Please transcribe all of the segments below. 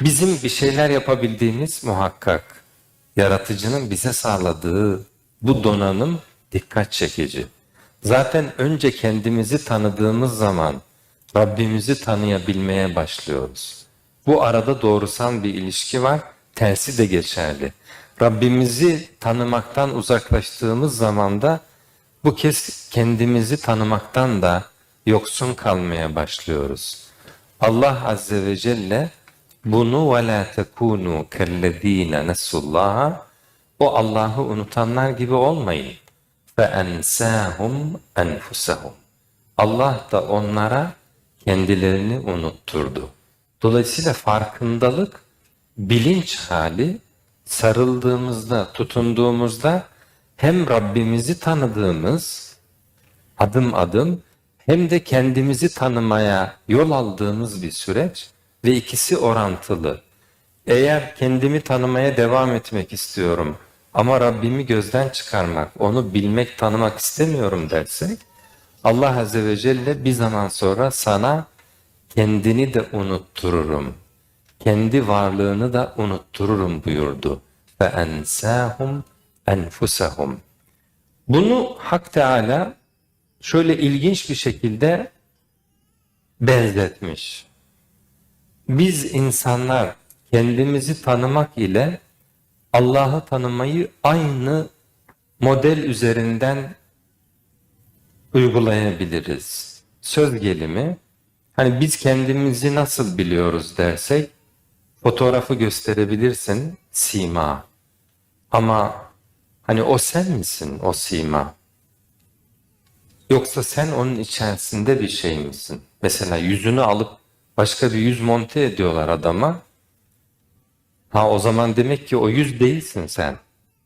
Bizim bir şeyler yapabildiğimiz muhakkak. Yaratıcının bize sağladığı bu donanım dikkat çekici. Zaten önce kendimizi tanıdığımız zaman Rabbimizi tanıyabilmeye başlıyoruz. Bu arada doğrusal bir ilişki var, tersi de geçerli. Rabbimizi tanımaktan uzaklaştığımız zaman da bu kez kendimizi tanımaktan da yoksun kalmaya başlıyoruz. Allah Azze ve Celle bunu ve la tekunu kellezine nesullaha o Allah'ı unutanlar gibi olmayın. Fe ensahum enfusahum. Allah da onlara kendilerini unutturdu. Dolayısıyla farkındalık, bilinç hali sarıldığımızda, tutunduğumuzda hem Rabbimizi tanıdığımız adım adım hem de kendimizi tanımaya yol aldığımız bir süreç ve ikisi orantılı. Eğer kendimi tanımaya devam etmek istiyorum ama Rabbimi gözden çıkarmak, onu bilmek, tanımak istemiyorum dersek Allah Azze ve Celle bir zaman sonra sana kendini de unuttururum. Kendi varlığını da unuttururum buyurdu. Ve ensahum enfusahum. Bunu Hak Teala şöyle ilginç bir şekilde benzetmiş. Biz insanlar kendimizi tanımak ile Allah'ı tanımayı aynı model üzerinden uygulayabiliriz. Söz gelimi, hani biz kendimizi nasıl biliyoruz dersek, fotoğrafı gösterebilirsin, sima. Ama hani o sen misin, o sima? Yoksa sen onun içerisinde bir şey misin? Mesela yüzünü alıp başka bir yüz monte ediyorlar adama. Ha o zaman demek ki o yüz değilsin sen.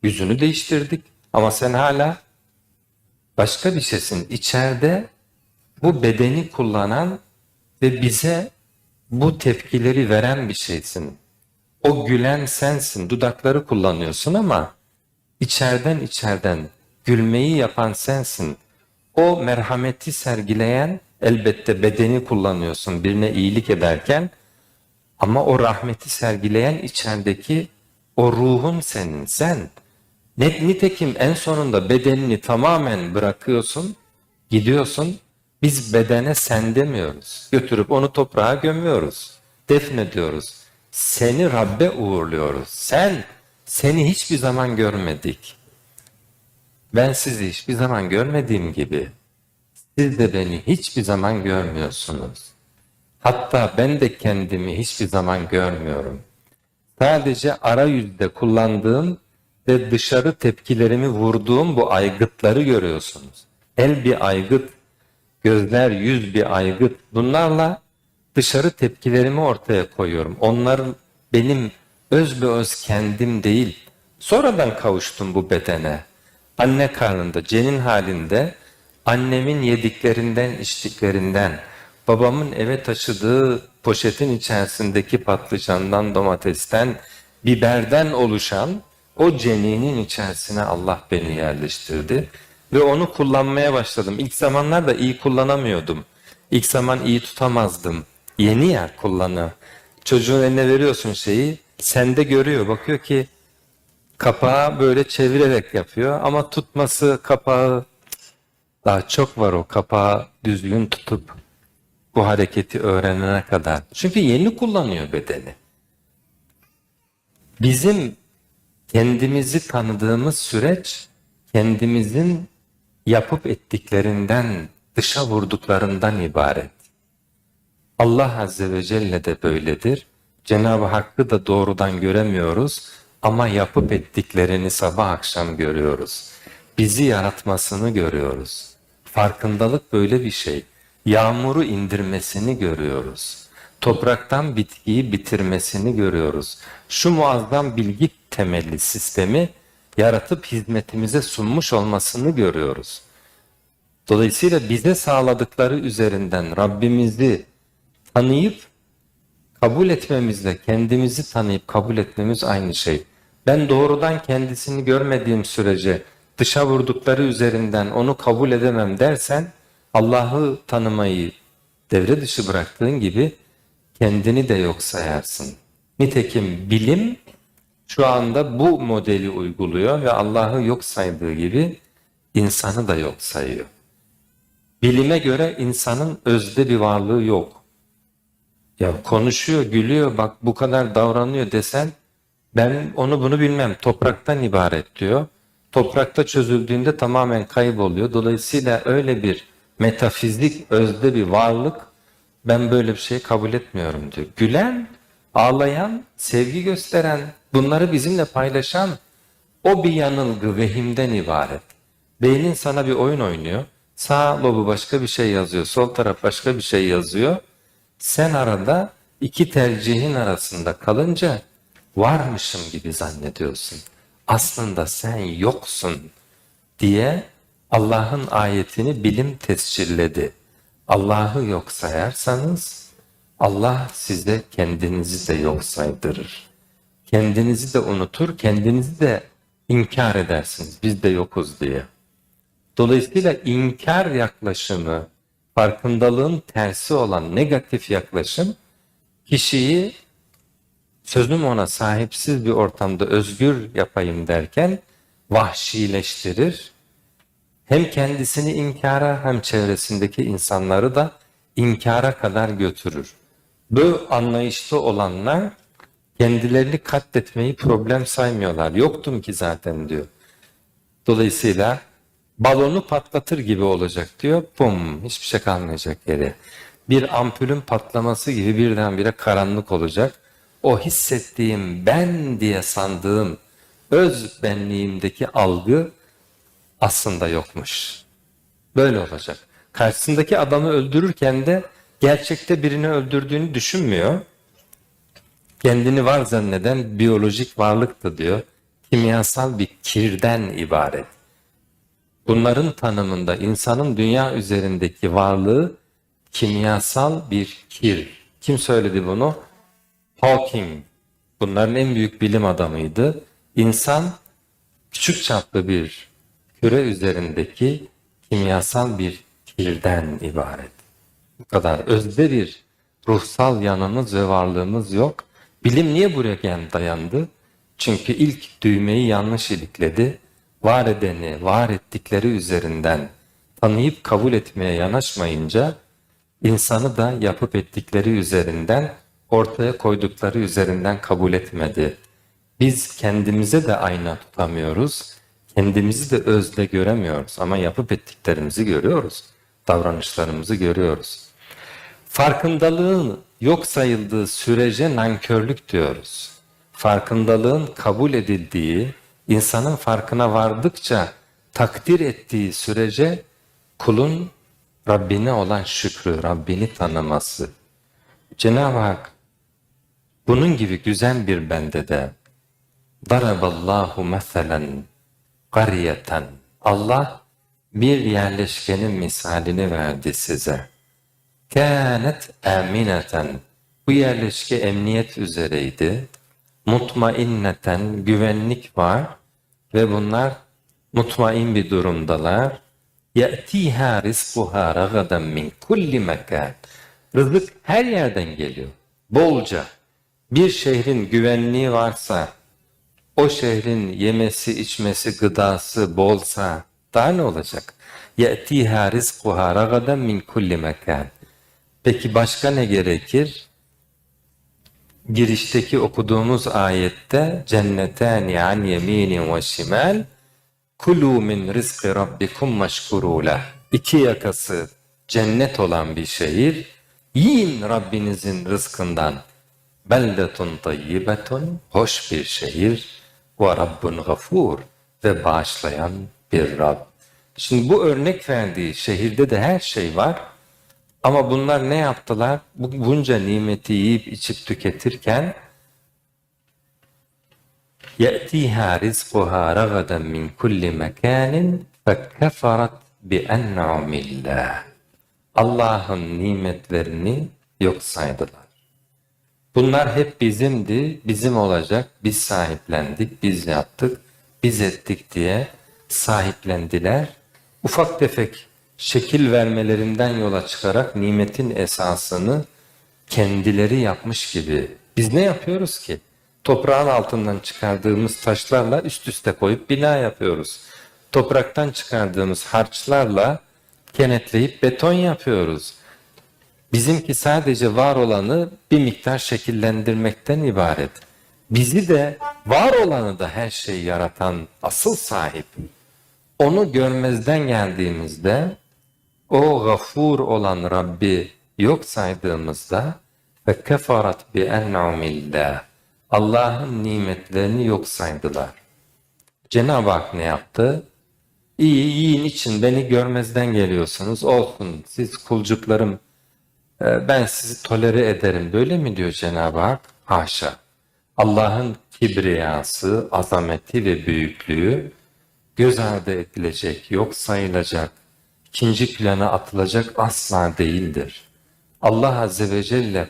Yüzünü değiştirdik ama sen hala başka bir şeysin. İçeride bu bedeni kullanan ve bize bu tepkileri veren bir şeysin. O gülen sensin, dudakları kullanıyorsun ama içeriden içeriden gülmeyi yapan sensin. O merhameti sergileyen elbette bedeni kullanıyorsun birine iyilik ederken ama o rahmeti sergileyen içerideki o ruhun senin, sen. Nitekim en sonunda bedenini tamamen bırakıyorsun, gidiyorsun. Biz bedene sen demiyoruz. Götürüp onu toprağa gömüyoruz. Defnediyoruz. Seni Rabbe uğurluyoruz. Sen, seni hiçbir zaman görmedik. Ben sizi hiçbir zaman görmediğim gibi siz de beni hiçbir zaman görmüyorsunuz. Hatta ben de kendimi hiçbir zaman görmüyorum. Sadece arayüzde kullandığım ve dışarı tepkilerimi vurduğum bu aygıtları görüyorsunuz. El bir aygıt, gözler yüz bir aygıt. Bunlarla dışarı tepkilerimi ortaya koyuyorum. Onların benim öz be öz kendim değil. Sonradan kavuştum bu bedene. Anne karnında, cenin halinde annemin yediklerinden, içtiklerinden, babamın eve taşıdığı poşetin içerisindeki patlıcandan, domatesten, biberden oluşan o ceninin içerisine Allah beni yerleştirdi ve onu kullanmaya başladım. İlk zamanlarda iyi kullanamıyordum. İlk zaman iyi tutamazdım. Yeni ya kullanı. Çocuğun eline veriyorsun şeyi, sende görüyor. Bakıyor ki kapağı böyle çevirerek yapıyor ama tutması kapağı daha çok var o kapağı düzgün tutup bu hareketi öğrenene kadar. Çünkü yeni kullanıyor bedeni. Bizim kendimizi tanıdığımız süreç kendimizin yapıp ettiklerinden, dışa vurduklarından ibaret. Allah Azze ve Celle de böyledir. Cenab-ı Hakk'ı da doğrudan göremiyoruz ama yapıp ettiklerini sabah akşam görüyoruz. Bizi yaratmasını görüyoruz. Farkındalık böyle bir şey. Yağmuru indirmesini görüyoruz. Topraktan bitkiyi bitirmesini görüyoruz. Şu muazzam bilgi temelli sistemi yaratıp hizmetimize sunmuş olmasını görüyoruz. Dolayısıyla bize sağladıkları üzerinden Rabbimizi tanıyıp kabul etmemizle kendimizi tanıyıp kabul etmemiz aynı şey. Ben doğrudan kendisini görmediğim sürece dışa vurdukları üzerinden onu kabul edemem dersen Allah'ı tanımayı devre dışı bıraktığın gibi kendini de yok sayarsın. Nitekim bilim şu anda bu modeli uyguluyor ve Allah'ı yok saydığı gibi insanı da yok sayıyor. Bilime göre insanın özde bir varlığı yok. Ya konuşuyor, gülüyor, bak bu kadar davranıyor desen ben onu bunu bilmem. Topraktan ibaret diyor. Toprakta çözüldüğünde tamamen kayboluyor. Dolayısıyla öyle bir metafizik özde bir varlık ben böyle bir şey kabul etmiyorum diyor. Gülen, ağlayan, sevgi gösteren, bunları bizimle paylaşan o bir yanılgı vehimden ibaret. Beynin sana bir oyun oynuyor. Sağ lobu başka bir şey yazıyor, sol taraf başka bir şey yazıyor. Sen arada iki tercihin arasında kalınca varmışım gibi zannediyorsun. Aslında sen yoksun diye Allah'ın ayetini bilim tescilledi. Allah'ı yok sayarsanız Allah size kendinizi de yok saydırır. Kendinizi de unutur, kendinizi de inkar edersiniz. Biz de yokuz diye. Dolayısıyla inkar yaklaşımı, farkındalığın tersi olan negatif yaklaşım kişiyi sözüm ona sahipsiz bir ortamda özgür yapayım derken vahşileştirir. Hem kendisini inkara hem çevresindeki insanları da inkara kadar götürür. Bu anlayışta olanlar kendilerini katletmeyi problem saymıyorlar. Yoktum ki zaten diyor. Dolayısıyla balonu patlatır gibi olacak diyor. Bum hiçbir şey kalmayacak yere. Bir ampulün patlaması gibi birdenbire karanlık olacak. O hissettiğim ben diye sandığım öz benliğimdeki algı aslında yokmuş. Böyle olacak. Karşısındaki adamı öldürürken de gerçekte birini öldürdüğünü düşünmüyor. Kendini var zanneden biyolojik varlıktı diyor. Kimyasal bir kirden ibaret. Bunların tanımında insanın dünya üzerindeki varlığı kimyasal bir kir. Kim söyledi bunu? Hawking. Bunların en büyük bilim adamıydı. İnsan küçük çaplı bir küre üzerindeki kimyasal bir kirden ibaret. Bu kadar özde bir ruhsal yanımız ve varlığımız yok. Bilim niye buraya dayandı? Çünkü ilk düğmeyi yanlış ilikledi. Var edeni, var ettikleri üzerinden tanıyıp kabul etmeye yanaşmayınca insanı da yapıp ettikleri üzerinden ortaya koydukları üzerinden kabul etmedi. Biz kendimize de ayna tutamıyoruz. Kendimizi de özde göremiyoruz ama yapıp ettiklerimizi görüyoruz. Davranışlarımızı görüyoruz. Farkındalığın yok sayıldığı sürece nankörlük diyoruz. Farkındalığın kabul edildiği, insanın farkına vardıkça takdir ettiği sürece kulun Rabbine olan şükrü, Rabbini tanıması. Cenab-ı Hak bunun gibi güzel bir bende de Daraballahu meselen qariyeten Allah bir yerleşkenin misalini verdi size. Kânet amineten bu yerleşke emniyet üzereydi. Mutmainneten güvenlik var ve bunlar mutmain bir durumdalar. Ye'tiha rizquha ragadan min kulli mekan. Rızık her yerden geliyor. Bolca. Bir şehrin güvenliği varsa, o şehrin yemesi, içmesi, gıdası bolsa daha ne olacak? يَأْتِيهَا رِزْقُهَا رَغَدًا min kulli mekan. Peki başka ne gerekir? Girişteki okuduğumuz ayette cennetani an yeminin ve şimal kulu min rizqi rabbikum meşkurula. İki yakası cennet olan bir şehir. Yiyin Rabbinizin rızkından. Beldetun tayyibetun hoş bir şehir ve Rabbun gafur ve bağışlayan bir Rab. Şimdi bu örnek verdiği şehirde de her şey var. Ama bunlar ne yaptılar? Bu bunca nimeti yiyip içip tüketirken يَأْتِيهَا رِزْقُهَا رَغَدًا مِنْ كُلِّ مَكَانٍ فَكَفَرَتْ بِأَنْعُمِ اللّٰهِ Allah'ın nimetlerini yok saydılar. Bunlar hep bizimdi, bizim olacak, biz sahiplendik, biz yaptık, biz ettik diye sahiplendiler. Ufak tefek şekil vermelerinden yola çıkarak nimetin esasını kendileri yapmış gibi Biz ne yapıyoruz ki? Toprağın altından çıkardığımız taşlarla üst üste koyup bina yapıyoruz. Topraktan çıkardığımız harçlarla kenetleyip beton yapıyoruz. Bizimki sadece var olanı bir miktar şekillendirmekten ibaret. Bizi de var olanı da her şeyi yaratan asıl sahip. Onu görmezden geldiğimizde o gafur olan Rabbi yok saydığımızda ve kefarat bi en'umillah Allah'ın nimetlerini yok saydılar. Cenab-ı Hak ne yaptı? İyi yiyin için beni görmezden geliyorsunuz. Olsun siz kulcuklarım ben sizi tolere ederim. Böyle mi diyor Cenab-ı Hak? Haşa. Allah'ın kibriyası, azameti ve büyüklüğü göz ardı edilecek, yok sayılacak, ikinci plana atılacak asla değildir. Allah Azze ve Celle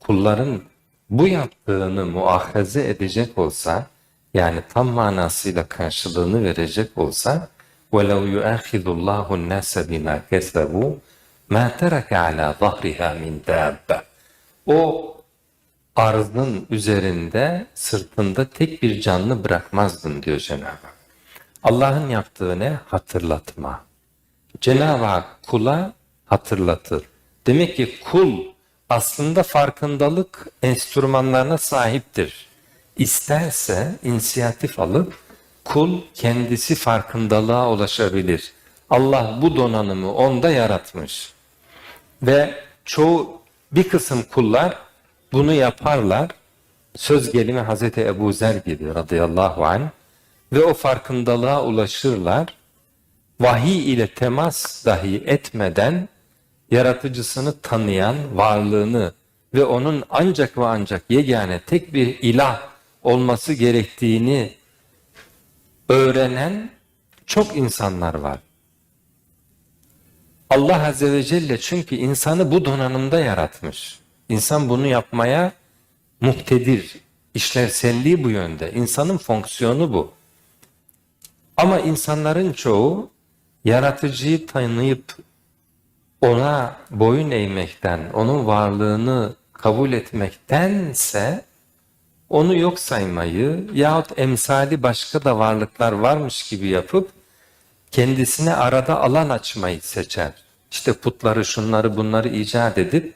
kulların bu yaptığını muahaze edecek olsa, yani tam manasıyla karşılığını verecek olsa, وَلَوْ يُؤَخِذُ اللّٰهُ النَّاسَ بِمَا كَسَبُوا مَا تَرَكَ عَلَى ظَهْرِهَا مِنْ دَابَّةٍ O arzın üzerinde, sırtında tek bir canlı bırakmazdın diyor Cenab-ı Hak. Allah'ın yaptığı ne? Hatırlatma. Cenab-ı Hak kula hatırlatır. Demek ki kul aslında farkındalık enstrümanlarına sahiptir. İsterse inisiyatif alıp kul kendisi farkındalığa ulaşabilir. Allah bu donanımı onda yaratmış. Ve çoğu bir kısım kullar bunu yaparlar. Söz gelimi Hazreti Ebu Zer gibi radıyallahu anh ve o farkındalığa ulaşırlar. Vahiy ile temas dahi etmeden yaratıcısını tanıyan varlığını ve onun ancak ve ancak yegane tek bir ilah olması gerektiğini öğrenen çok insanlar var. Allah Azze ve Celle çünkü insanı bu donanımda yaratmış. İnsan bunu yapmaya muktedir. İşlevselliği bu yönde. İnsanın fonksiyonu bu. Ama insanların çoğu yaratıcıyı tanıyıp ona boyun eğmekten, onun varlığını kabul etmektense onu yok saymayı yahut emsali başka da varlıklar varmış gibi yapıp kendisine arada alan açmayı seçer. İşte putları şunları bunları icat edip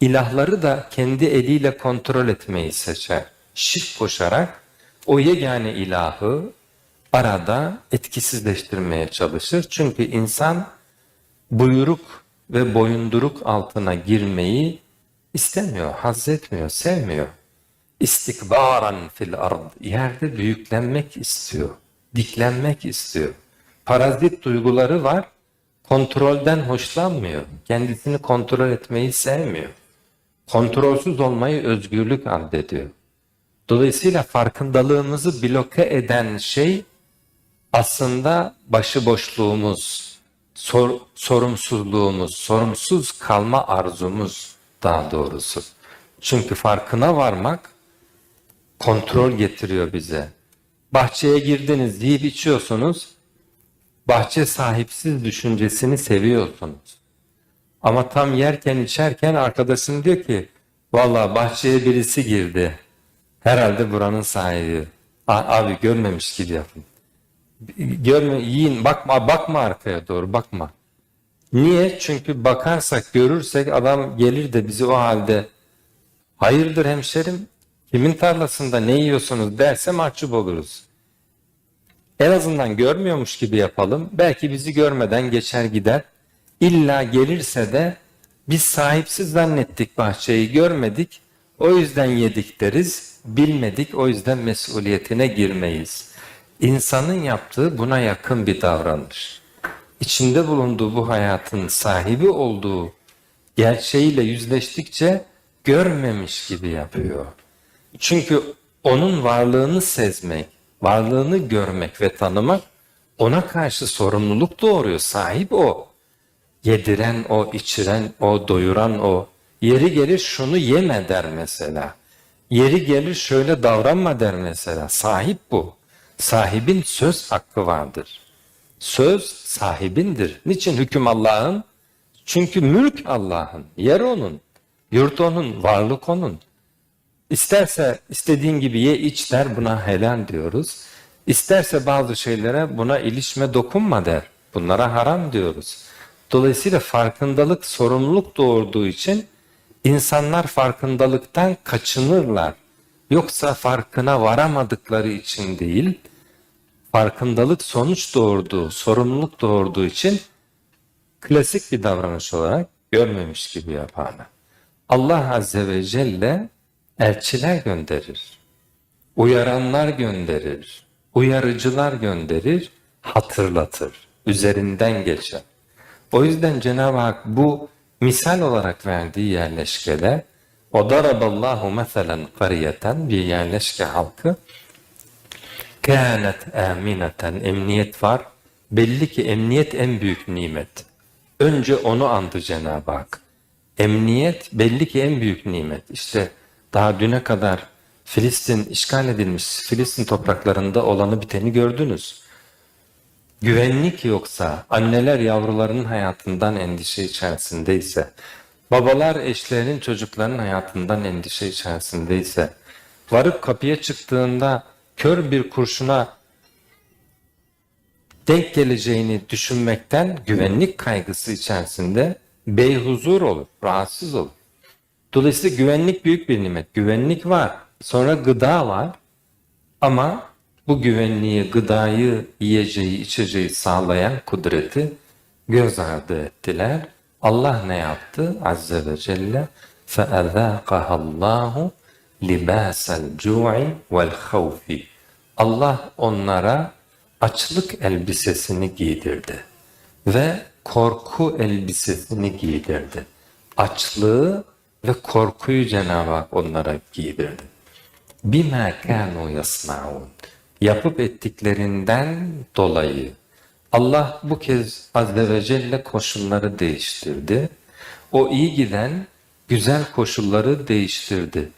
ilahları da kendi eliyle kontrol etmeyi seçer. Şirk koşarak o yegane ilahı arada etkisizleştirmeye çalışır. Çünkü insan buyruk ve boyunduruk altına girmeyi istemiyor, haz etmiyor, sevmiyor. İstikbaran fil ard. Yerde büyüklenmek istiyor, diklenmek istiyor. Parazit duyguları var, kontrolden hoşlanmıyor. Kendisini kontrol etmeyi sevmiyor. Kontrolsüz olmayı özgürlük addediyor. Dolayısıyla farkındalığımızı bloke eden şey aslında başıboşluğumuz, sor, sorumsuzluğumuz, sorumsuz kalma arzumuz daha doğrusu. Çünkü farkına varmak kontrol getiriyor bize. Bahçeye girdiniz, yiyip içiyorsunuz, bahçe sahipsiz düşüncesini seviyorsunuz. Ama tam yerken içerken arkadaşın diyor ki, vallahi bahçeye birisi girdi, herhalde buranın sahibi. Abi görmemiş gibi yapın. Görme, yiyin, bakma, bakma arkaya doğru, bakma. Niye? Çünkü bakarsak, görürsek adam gelir de bizi o halde hayırdır hemşerim, kimin tarlasında ne yiyorsunuz derse mahcup oluruz. En azından görmüyormuş gibi yapalım. Belki bizi görmeden geçer gider. İlla gelirse de biz sahipsiz zannettik bahçeyi görmedik. O yüzden yedik deriz. Bilmedik o yüzden mesuliyetine girmeyiz. İnsanın yaptığı buna yakın bir davranış. İçinde bulunduğu bu hayatın sahibi olduğu gerçeğiyle yüzleştikçe görmemiş gibi yapıyor. Çünkü onun varlığını sezmek, varlığını görmek ve tanımak ona karşı sorumluluk doğuruyor. Sahip o. Yediren o, içiren o, doyuran o. Yeri gelir şunu yeme der mesela. Yeri gelir şöyle davranma der mesela. Sahip bu. Sahibin söz hakkı vardır. Söz sahibindir. Niçin hüküm Allah'ın? Çünkü mülk Allah'ın. Yer onun. Yurt onun. Varlık onun. İsterse istediğin gibi ye iç der buna helal diyoruz. İsterse bazı şeylere buna ilişme dokunma der. Bunlara haram diyoruz. Dolayısıyla farkındalık sorumluluk doğurduğu için insanlar farkındalıktan kaçınırlar. Yoksa farkına varamadıkları için değil, farkındalık sonuç doğurduğu, sorumluluk doğurduğu için klasik bir davranış olarak görmemiş gibi yaparlar. Allah Azze ve Celle elçiler gönderir. Uyaranlar gönderir. Uyarıcılar gönderir. Hatırlatır. Üzerinden geçer. O yüzden Cenab-ı Hak bu misal olarak verdiği yerleşkede o daraballahu meselen kariyeten bir yerleşke halkı kânet amineten emniyet var. Belli ki emniyet en büyük nimet. Önce onu andı Cenab-ı Hak. Emniyet belli ki en büyük nimet. İşte daha düne kadar Filistin işgal edilmiş, Filistin topraklarında olanı biteni gördünüz. Güvenlik yoksa, anneler yavrularının hayatından endişe içerisindeyse, babalar eşlerinin çocuklarının hayatından endişe içerisindeyse, varıp kapıya çıktığında kör bir kurşuna denk geleceğini düşünmekten güvenlik kaygısı içerisinde beyhuzur olur, rahatsız olur. Dolayısıyla güvenlik büyük bir nimet. Güvenlik var. Sonra gıda var. Ama bu güvenliği, gıdayı, yiyeceği, içeceği sağlayan kudreti göz ardı ettiler. Allah ne yaptı? Azze ve Celle فَاَذَاقَهَا اللّٰهُ لِبَاسَ الْجُوعِ وَالْخَوْفِ Allah onlara açlık elbisesini giydirdi ve korku elbisesini giydirdi. Açlığı ve korkuyu Cenab-ı Hak onlara giydirdi. Bima kanu yasnaun. Yapıp ettiklerinden dolayı Allah bu kez Azze ve Celle koşulları değiştirdi. O iyi giden güzel koşulları değiştirdi.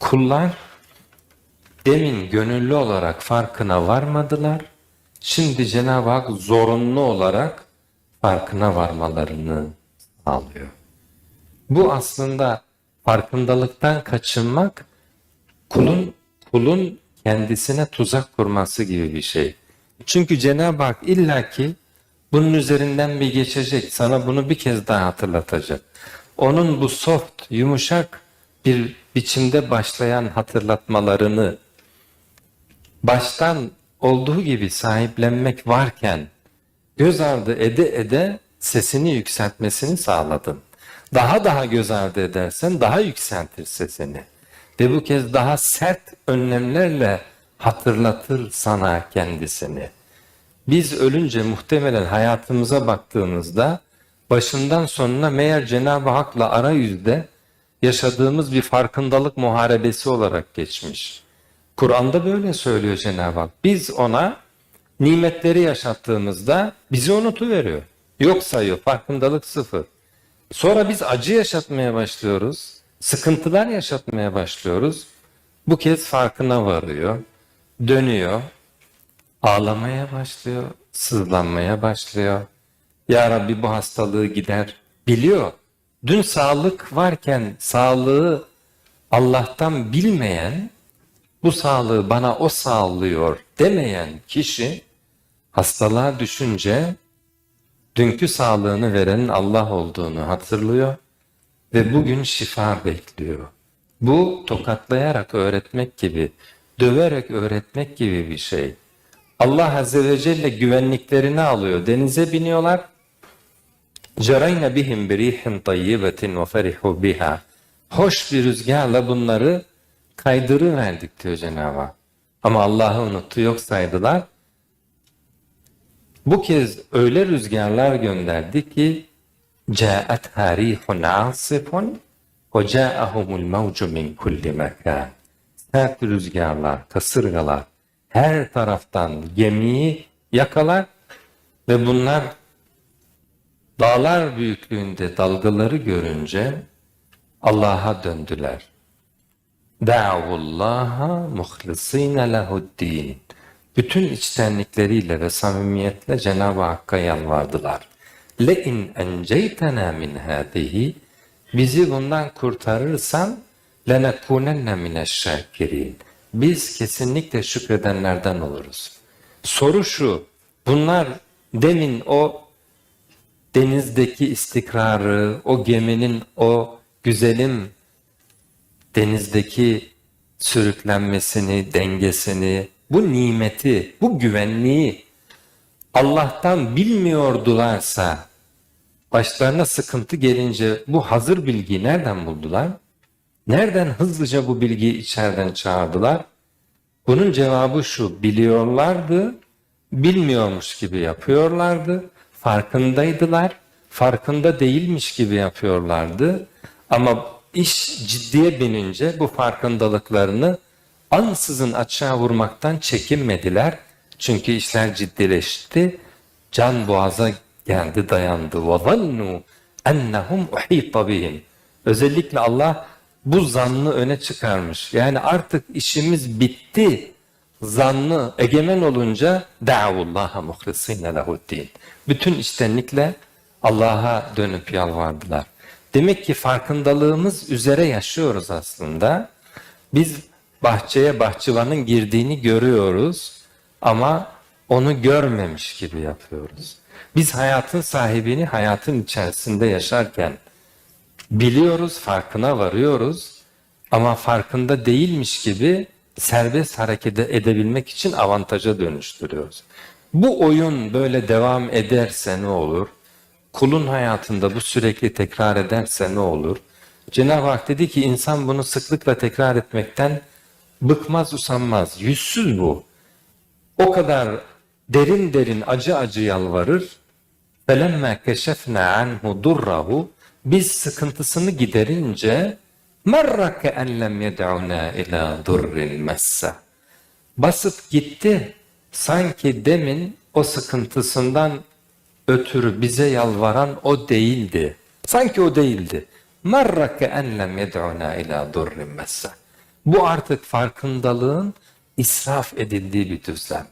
Kullar demin gönüllü olarak farkına varmadılar. Şimdi Cenab-ı Hak zorunlu olarak farkına varmalarını sağlıyor. Bu aslında farkındalıktan kaçınmak kulun kulun kendisine tuzak kurması gibi bir şey. Çünkü Cenab-ı Hak illaki bunun üzerinden bir geçecek. Sana bunu bir kez daha hatırlatacak. Onun bu soft, yumuşak bir biçimde başlayan hatırlatmalarını baştan olduğu gibi sahiplenmek varken göz ardı ede ede sesini yükseltmesini sağladın. Daha daha göz ardı edersen daha yükseltir sesini. Ve bu kez daha sert önlemlerle hatırlatır sana kendisini. Biz ölünce muhtemelen hayatımıza baktığımızda başından sonuna meğer Cenab-ı Hak'la arayüzde yaşadığımız bir farkındalık muharebesi olarak geçmiş. Kur'an'da böyle söylüyor Cenab-ı Hak. Biz ona nimetleri yaşattığımızda bizi unutuveriyor. Yok sayıyor, farkındalık sıfır. Sonra biz acı yaşatmaya başlıyoruz, sıkıntılar yaşatmaya başlıyoruz. Bu kez farkına varıyor, dönüyor, ağlamaya başlıyor, sızlanmaya başlıyor. Ya Rabbi bu hastalığı gider. Biliyor. Dün sağlık varken sağlığı Allah'tan bilmeyen, bu sağlığı bana o sağlıyor demeyen kişi hastalığa düşünce dünkü sağlığını verenin Allah olduğunu hatırlıyor ve bugün şifa bekliyor. Bu tokatlayarak öğretmek gibi, döverek öğretmek gibi bir şey. Allah Azze ve Celle güvenliklerini alıyor. Denize biniyorlar. Cerayne bihim birihin tayyibetin ve ferihu biha. Hoş bir rüzgarla bunları kaydırıverdik diyor Cenab-ı Hak. Ama Allah'ı unuttu yok saydılar. Bu kez öyle rüzgarlar gönderdi ki جاءتها ريح عاصف وجاءهم الموج من كل مكان sert rüzgarlar, kasırgalar her taraftan gemiyi yakalar ve bunlar dağlar büyüklüğünde dalgaları görünce Allah'a döndüler. Da'vullaha muhlisine lehuddin. bütün içtenlikleriyle ve samimiyetle Cenab-ı Hakk'a yalvardılar. Le in enceytena min hadihi bizi bundan kurtarırsan lenekunenne mineşşakirin. Biz kesinlikle şükredenlerden oluruz. Soru şu, bunlar demin o denizdeki istikrarı, o geminin o güzelim denizdeki sürüklenmesini, dengesini, bu nimeti, bu güvenliği Allah'tan bilmiyordularsa başlarına sıkıntı gelince bu hazır bilgiyi nereden buldular? Nereden hızlıca bu bilgiyi içeriden çağırdılar? Bunun cevabı şu, biliyorlardı, bilmiyormuş gibi yapıyorlardı, farkındaydılar, farkında değilmiş gibi yapıyorlardı ama iş ciddiye binince bu farkındalıklarını ansızın açığa vurmaktan çekinmediler. Çünkü işler ciddileşti, can boğaza geldi dayandı. وَظَنُّوا اَنَّهُمْ اُحِيطَ بِهِمْ Özellikle Allah bu zannı öne çıkarmış. Yani artık işimiz bitti. Zannı egemen olunca دَعَوُ muhlisine lehuddin. Bütün içtenlikle Allah'a dönüp yalvardılar. Demek ki farkındalığımız üzere yaşıyoruz aslında. Biz bahçeye bahçıvanın girdiğini görüyoruz ama onu görmemiş gibi yapıyoruz. Biz hayatın sahibini hayatın içerisinde yaşarken biliyoruz, farkına varıyoruz ama farkında değilmiş gibi serbest hareket edebilmek için avantaja dönüştürüyoruz. Bu oyun böyle devam ederse ne olur? Kulun hayatında bu sürekli tekrar ederse ne olur? Cenab-ı Hak dedi ki insan bunu sıklıkla tekrar etmekten bıkmaz usanmaz. Yüzsüz bu. O kadar derin derin acı acı yalvarır. فَلَمَّا كَشَفْنَا عَنْهُ دُرَّهُ Biz sıkıntısını giderince مَرَّ كَاَنْ لَمْ يَدْعُنَا اِلَى دُرٍّ مَسَّ Basıp gitti. Sanki demin o sıkıntısından ötürü bize yalvaran o değildi. Sanki o değildi. مَرَّ كَاَنْ لَمْ يَدْعُنَا اِلَى دُرٍّ مَسَّ bu artık farkındalığın israf edildiği bir düzlem.